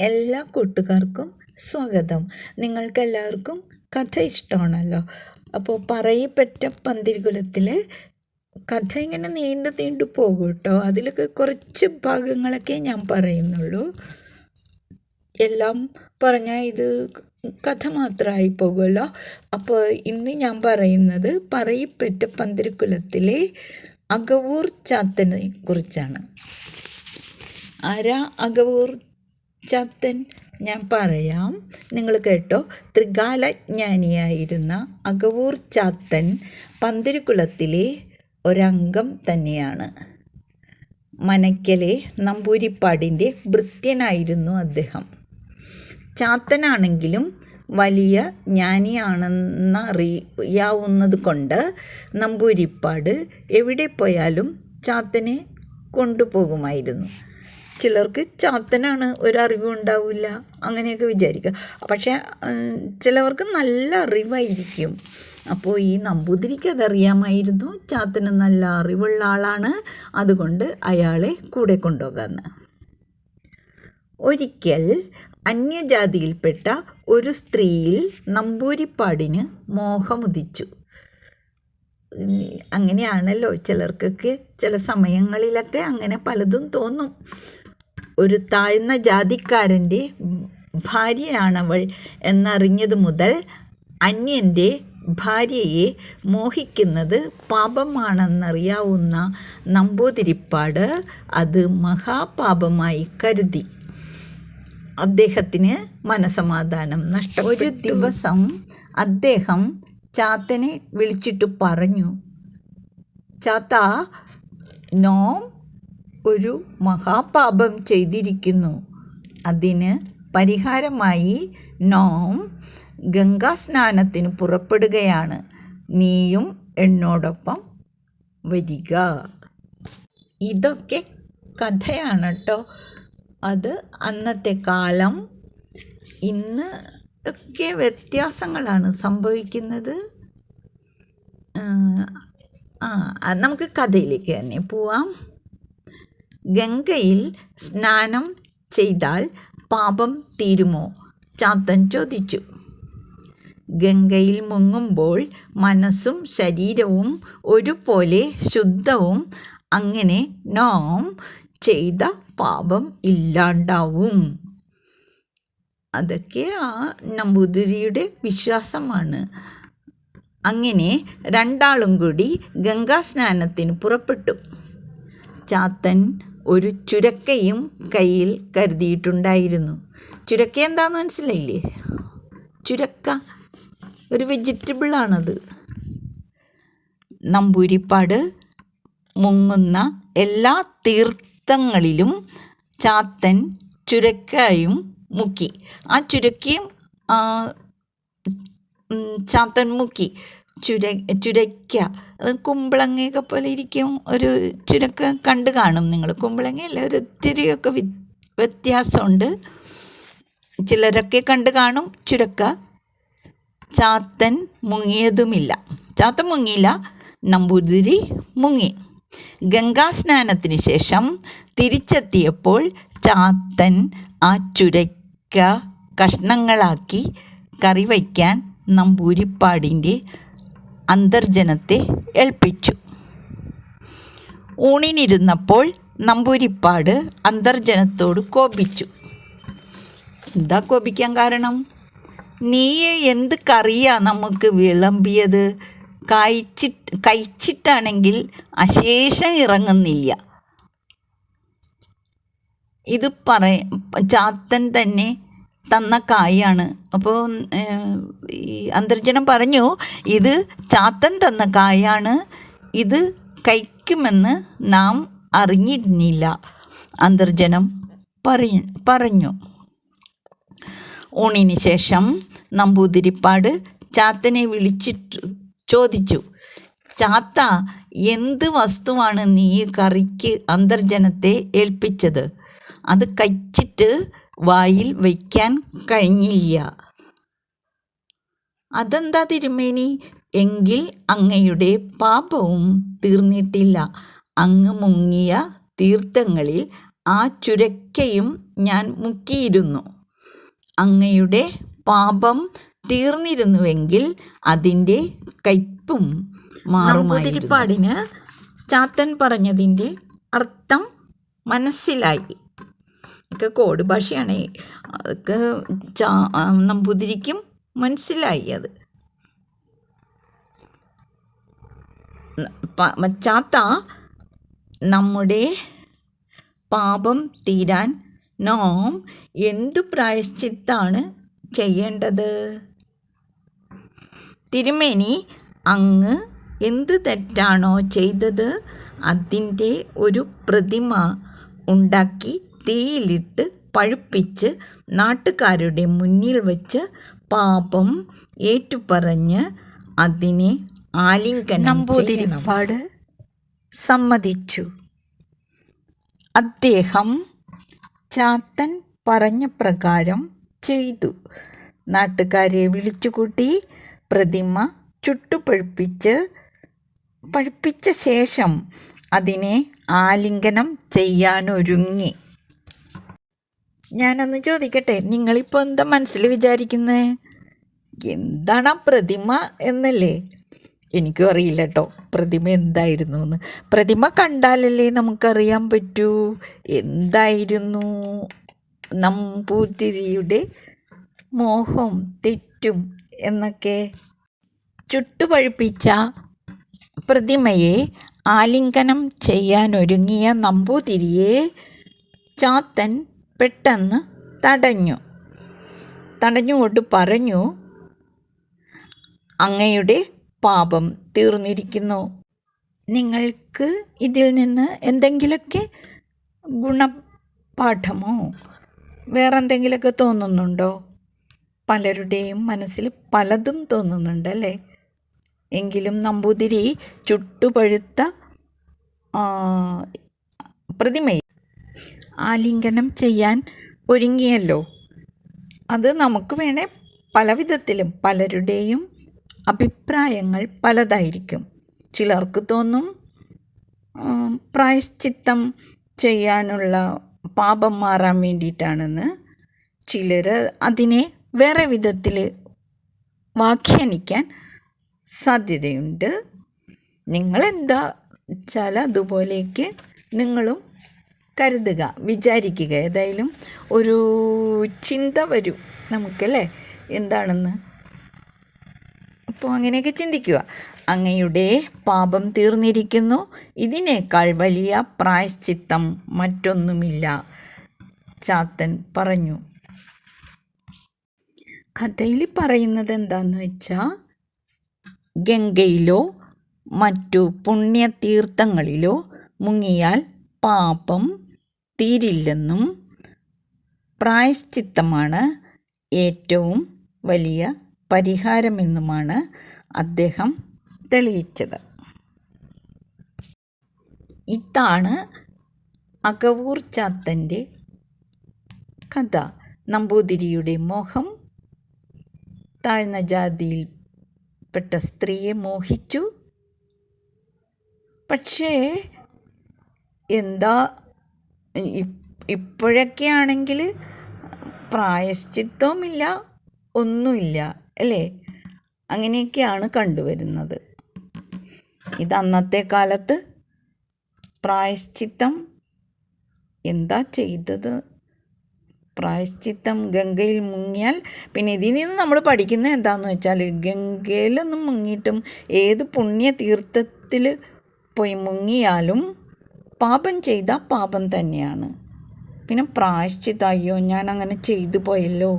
എല്ലാ കൂട്ടുകാർക്കും സ്വാഗതം. നിങ്ങൾക്കെല്ലാവർക്കും കഥ ഇഷ്ടമാണല്ലോ. അപ്പോൾ പറയപ്പെട്ട പന്തിരുകുലത്തിലെ കഥ ഇങ്ങനെ നീണ്ടു നീണ്ടു പോകും കേട്ടോ അതിലൊക്കെ കുറച്ച് ഭാഗങ്ങളൊക്കെ ഞാൻ പറയുന്നുള്ളൂ. എല്ലാം പറഞ്ഞാൽ ഇത് കഥ മാത്രമായി പോകുമല്ലോ അപ്പോൾ ഇന്ന് ഞാൻ പറയുന്നത് പറയപ്പെട്ട പന്തിരിക്കുലത്തിലെ അകവൂർ ചാത്തനെ കുറിച്ചാണ്. ആരാ അകവൂർ ചാത്തൻ ഞാൻ പറയാം. നിങ്ങൾ കേട്ടോ ത്രികാലജ്ഞാനിയായിരുന്ന അകവൂർ ചാത്തൻ പന്തിരുകുളത്തിലെ ഒരംഗം തന്നെയാണ്. മനയ്ക്കലെ നമ്പൂരിപ്പാടിന്റെ ഭൃത്യനായിരുന്നു അദ്ദേഹം. ചാത്തനാണെങ്കിലും വലിയ ജ്ഞാനിയാണെന്നറിയാവുന്നത് കൊണ്ട് നമ്പൂരിപ്പാട് എവിടെ പോയാലും ചാത്തനെ കൊണ്ടുപോകുമായിരുന്നു. ചിലർക്ക് ചാത്തനാണ് ഒരറിവും ഉണ്ടാവില്ല അങ്ങനെയൊക്കെ വിചാരിക്കുക. പക്ഷെ ചിലവർക്ക് നല്ല അറിവായിരിക്കും. അപ്പോൾ ഈ നമ്പൂതിരിക്ക് അതറിയാമായിരുന്നു. ചാത്തന് നല്ല അറിവുള്ള ആളാണ്. അതുകൊണ്ട് അയാളെ കൂടെ കൊണ്ടുപോകാമെന്ന് ഒരിക്കൽ അന്യജാതിയിൽപ്പെട്ട ഒരു സ്ത്രീയിൽ നമ്പൂരിപ്പാടിന് മോഹമുദിച്ചു. അങ്ങനെയാണല്ലോ ചിലർക്കൊക്കെ ചില സമയങ്ങളിലൊക്കെ അങ്ങനെ പലതും തോന്നും. ഒരു താഴ്ന്ന ജാതിക്കാരന്റെ ഭാര്യയാണവൾ എന്നറിഞ്ഞതു മുതൽ അന്യന്റെ ഭാര്യയെ മോഹിക്കുന്നത് പാപമാണെന്നറിയാവുന്ന നമ്പൂതിരിപ്പാട് അത് മഹാപാപമായി കരുതി. അദ്ദേഹത്തിന് മനസമാധാനം നഷ്ടപ്പെട്ടു. ഒരു ദിവസം അദ്ദേഹം ചാത്തനെ വിളിച്ചിട്ട് പറഞ്ഞു ചാത്ത നോം ഒരു മഹാപാപം ചെയ്തിരിക്കുന്നു. അതിന് പരിഹാരമായി നോം ഗംഗാസ്നാനത്തിന് പുറപ്പെടുകയാണ്. നീയും എന്നോടൊപ്പം വരിക. ഇതൊക്കെ കഥയാണ് കേട്ടോ അത് അന്നത്തെ കാലം. ഇന്ന് ഒക്കെ വ്യത്യാസങ്ങളാണ് സംഭവിക്കുന്നത്. ആ നമുക്ക് കഥയിലേക്ക് തന്നെ പോവാം. ഗംഗയിൽ സ്നാനം ചെയ്താൽ പാപം തീരുമോ? ചാത്തൻ ചോദിച്ചു. ഗംഗയിൽ മുങ്ങുമ്പോൾ മനസ്സും ശരീരവും ഒരുപോലെ ശുദ്ധവും. അങ്ങനെ നാം ചെയ്ത പാപം ഇല്ലാണ്ടാവും. അതൊക്കെ ആ നമ്പൂതിരിയുടെ വിശ്വാസമാണ്. അങ്ങനെ രണ്ടാളും കൂടി ഗംഗാസ്നാനത്തിന് പുറപ്പെട്ടു. ചാത്തൻ ഒരു ചുരക്കയും കയ്യിൽ കരുതിയിട്ടുണ്ടായിരുന്നു. ചുരക്ക എന്താണെന്ന് മനസ്സിലായില്ലേ? ചുരക്ക ഒരു വെജിറ്റബിളാണത് നമ്പൂരിപ്പാട് മുങ്ങുന്ന എല്ലാ തീർത്ഥങ്ങളിലും ചാത്തൻ ചുരക്കായും മുക്കി. ആ ചുരക്കയും ചാത്തൻ മുക്കി. ചുര ചുരയ്ക്ക. അത് കുമ്പളങ്ങയൊക്കെ പോലെ ഇരിക്കും. ഒരു ചുരക്ക കണ്ട് കാണും നിങ്ങൾ കുമ്പളങ്ങയല്ല ഒരു ഒത്തിരിയൊക്കെ വി വ്യത്യാസമുണ്ട്. ചിലരൊക്കെ കണ്ട് കാണും ചുരക്ക. ചാത്തൻ മുങ്ങിയതുമില്ല. ചാത്തൻ മുങ്ങിയില്ല. നമ്പൂതിരി മുങ്ങി. ഗംഗാസ്നാനത്തിന് ശേഷം തിരിച്ചെത്തിയപ്പോൾ ചാത്തൻ ആ ചുരക്ക കഷ്ണങ്ങളാക്കി കറി വയ്ക്കാൻ നമ്പൂരിപ്പാടിന്റെ അന്തർജനത്തെ ഏൽപ്പിച്ചു. ഊണിനിരുന്നപ്പോൾ നമ്പൂരിപ്പാട് അന്തർജനത്തോട് കോപിച്ചു. എന്താ കോപിക്കാൻ കാരണം? നീയെ എന്ത് കറിയാ നമുക്ക് വിളമ്പിയത്? കഴിച്ചിട്ട് കഴിച്ചിട്ടാണെങ്കിൽ അശേഷം ഇറങ്ങുന്നില്ല. ഇത് പറ ചാത്തൻ തന്നെ തന്ന കായാണ്. അപ്പോൾ ഈ അന്തർജനം പറഞ്ഞു ഇത് ചാത്തൻ തന്ന കായാണ് ഇത് കഴിക്കുമെന്ന് നാം അറിഞ്ഞിരുന്നില്ല. അന്തർജനം പറയ പറഞ്ഞു. ഊണിന് ശേഷം നമ്പൂതിരിപ്പാട് ചാത്തനെ വിളിച്ചിട്ട് ചോദിച്ചു. ചാത്ത എന്ത് വസ്തുവാണ് നീ കറിക്ക് അന്തർജനത്തെ ഏൽപ്പിച്ചത്? അത് കഴിച്ചിട്ട് വായിൽ വയ്ക്കാൻ കഴിഞ്ഞില്ല. അതെന്താ തിരുമേനി? എങ്കിൽ അങ്ങയുടെ പാപവും തീർന്നിട്ടില്ല. അങ്ങ് മുങ്ങിയ തീർത്ഥങ്ങളിൽ ആ ചുരക്കയും ഞാൻ മുക്കിയിരുന്നു. അങ്ങയുടെ പാപം തീർന്നിരുന്നുവെങ്കിൽ അതിന്റെ കയ്പും മാറുമാതിരിപ്പാടിന് ചാത്തൻ പറഞ്ഞതിന്റെ അർത്ഥം മനസ്സിലായി. ഒക്കെ കോട് ഭാഷയാണ്. അതൊക്കെ നമ്പൂതിരിക്കും മനസ്സിലായി അത്. ചാത്ത നമ്മുടെ പാപം തീരാൻ നാം എന്തു പ്രായശ്ചിത്താണ് ചെയ്യേണ്ടത്? തിരുമേനി അങ്ങ് എന്ത് തെറ്റാണോ ചെയ്തത്? അതിന്റെ ഒരു പ്രതിമ ഉണ്ടാക്കി തീയിലിട്ട് പഴുപ്പിച്ച് നാട്ടുകാരുടെ മുന്നിൽ വച്ച് പാപം ഏറ്റുപറഞ്ഞ് അതിനെ ആലിംഗനം നമ്പൂതിരിപ്പാട് സമ്മതിച്ചു. അദ്ദേഹം ചാത്തൻ പറഞ്ഞ പ്രകാരം ചെയ്തു. നാട്ടുകാരെ വിളിച്ചുകൂട്ടി പ്രതിമ ചുട്ടുപഴുപ്പിച്ച് പഴുപ്പിച്ച ശേഷം അതിനെ ആലിംഗനം ചെയ്യാനൊരുങ്ങി. ഞാനൊന്ന് ചോദിക്കട്ടെ നിങ്ങളിപ്പോൾ എന്താ മനസ്സിൽ വിചാരിക്കുന്നത് എന്താണ് പ്രതിമ എന്നല്ലേ? എനിക്കും അറിയില്ല കേട്ടോ പ്രതിമ എന്തായിരുന്നു എന്ന് പ്രതിമ കണ്ടാലല്ലേ നമുക്കറിയാൻ പറ്റൂ. എന്തായിരുന്നു നമ്പൂതിരിയുടെ മോഹം തെറ്റും എന്നൊക്കെ. ചുട്ടുപഴുപ്പിച്ച പ്രതിമയെ ആലിംഗനം ചെയ്യാനൊരുങ്ങിയ നമ്പൂതിരിയെ ചാത്തൻ പെട്ടെന്ന് തടഞ്ഞു. തടഞ്ഞുകൊണ്ട് പറഞ്ഞു അങ്ങയുടെ പാപം തീർന്നിരിക്കുന്നു. നിങ്ങൾക്ക് ഇതിൽ നിന്ന് എന്തെങ്കിലുമൊക്കെ ഗുണപാഠമോ വേറെന്തെങ്കിലുമൊക്കെ തോന്നുന്നുണ്ടോ? പലരുടെയും മനസ്സിൽ പലതും തോന്നുന്നുണ്ടല്ലേ എങ്കിലും നമ്പൂതിരി ചുട്ടുപഴുത്ത പ്രതിമയിൽ പ്രതിമയെ ആലിംഗനം ചെയ്യാൻ ഒരുങ്ങിയല്ലോ. അത് നമുക്ക് വേണേ പല വിധത്തിലും പലരുടെയും അഭിപ്രായങ്ങൾ പലതായിരിക്കും. ചിലർക്ക് തോന്നും പ്രായശ്ചിത്തം ചെയ്യാനുള്ള പാപം മാറാൻ വേണ്ടിയിട്ടാണെന്ന്. ചിലർ അതിനെ വേറെ വിധത്തിൽ വ്യാഖ്യാനിക്കാൻ സാധ്യതയുണ്ട്. നിങ്ങളെന്താ വെച്ചാൽ അതുപോലെയൊക്കെ നിങ്ങളും കരുതുക വിചാരിക്കുക. ഏതായാലും ഒരു ചിന്ത വരും നമുക്കല്ലേ? എന്താണെന്ന്? അപ്പോൾ അങ്ങനെയൊക്കെ ചിന്തിക്കുക. അങ്ങയുടെ പാപം തീർന്നിരിക്കുന്നു. ഇതിനേക്കാൾ വലിയ പ്രായശ്ചിത്തം മറ്റൊന്നുമില്ല. ചാത്തൻ പറഞ്ഞു. കഥയിൽ പറയുന്നത് എന്താന്ന് വെച്ചാൽ ഗംഗയിലോ മറ്റു പുണ്യതീർത്ഥങ്ങളിലോ മുങ്ങിയാൽ പാപം തീരില്ലെന്നും പ്രായശ്ചിത്തമാണ് ഏറ്റവും വലിയ പരിഹാരമെന്നുമാണ് അദ്ദേഹം തെളിയിച്ചത്. ഇതാണ് അകവൂർ ചാത്തന്റെ കഥ. നമ്പൂതിരിയുടെ മോഹം താഴ്ന്ന ജാതിയിൽപ്പെട്ട സ്ത്രീയെ മോഹിച്ചു. പക്ഷേ എന്താ ഇപ്പോഴൊക്കെ ആണെങ്കിൽ പ്രായശ്ചിത്തവുമില്ല ഒന്നുമില്ല അല്ലേ? അങ്ങനെയൊക്കെയാണ് കണ്ടുവരുന്നത്. ഇത് അന്നത്തെ കാലത്ത് പ്രായശ്ചിത്തം എന്താ ചെയ്തത്? പ്രായശ്ചിത്തം ഗംഗയിൽ മുങ്ങിയാൽ പിന്നെ ഇതിൽ നിന്ന് നമ്മൾ പഠിക്കുന്നത് എന്താണെന്ന് വെച്ചാൽ ഗംഗയിലൊന്നും മുങ്ങിയിട്ടും ഏത് പുണ്യ തീർത്ഥത്തിൽ പോയി മുങ്ങിയാലും പാപം ചെയ്ത പാപം തന്നെയാണ്. പിന്നെ പ്രായശ്ചിതായോ ഞാൻ അങ്ങനെ ചെയ്തു പോയല്ലോ.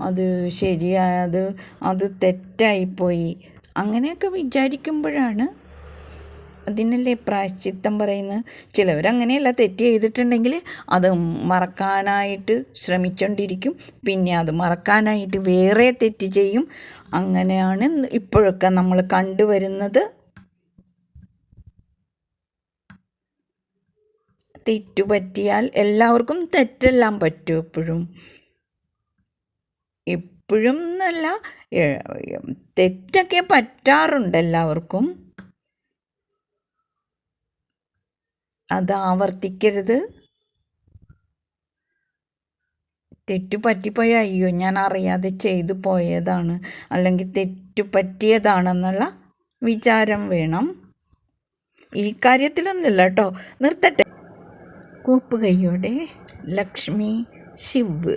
അത് ശരിയായത് അത് തെറ്റായിപ്പോയി. അങ്ങനെയൊക്കെ വിചാരിക്കുമ്പോഴാണ് അതിനല്ലേ പ്രായശ്ചിത്തം പറയുന്നത്. ചിലവരങ്ങനെയല്ല തെറ്റ് ചെയ്തിട്ടുണ്ടെങ്കിൽ അത് മറക്കാനായിട്ട് ശ്രമിച്ചുകൊണ്ടിരിക്കും പിന്നെ അത് മറക്കാനായിട്ട് വേറെ തെറ്റ് ചെയ്യും. അങ്ങനെയാണ് ഇപ്പോഴൊക്കെ നമ്മൾ കണ്ടുവരുന്നത്. തെറ്റു പറ്റിയാൽ എല്ലാവർക്കും തെറ്റെല്ലാം പറ്റും എപ്പോഴും. എപ്പോഴും എന്നല്ല തെറ്റൊക്കെ പറ്റാറുണ്ട് എല്ലാവർക്കും. അത് ആവർത്തിക്കരുത്. തെറ്റു പറ്റിപ്പോയ അയ്യോ ഞാൻ അറിയാതെ ചെയ്തു പോയതാണ്. അല്ലെങ്കിൽ തെറ്റു പറ്റിയതാണെന്നുള്ള വിചാരം വേണം. ഈ കാര്യത്തിലൊന്നുമില്ല കേട്ടോ. നിർത്തട്ടെ. கூப்புகையோட லக்ஷ்மி சிவ்வு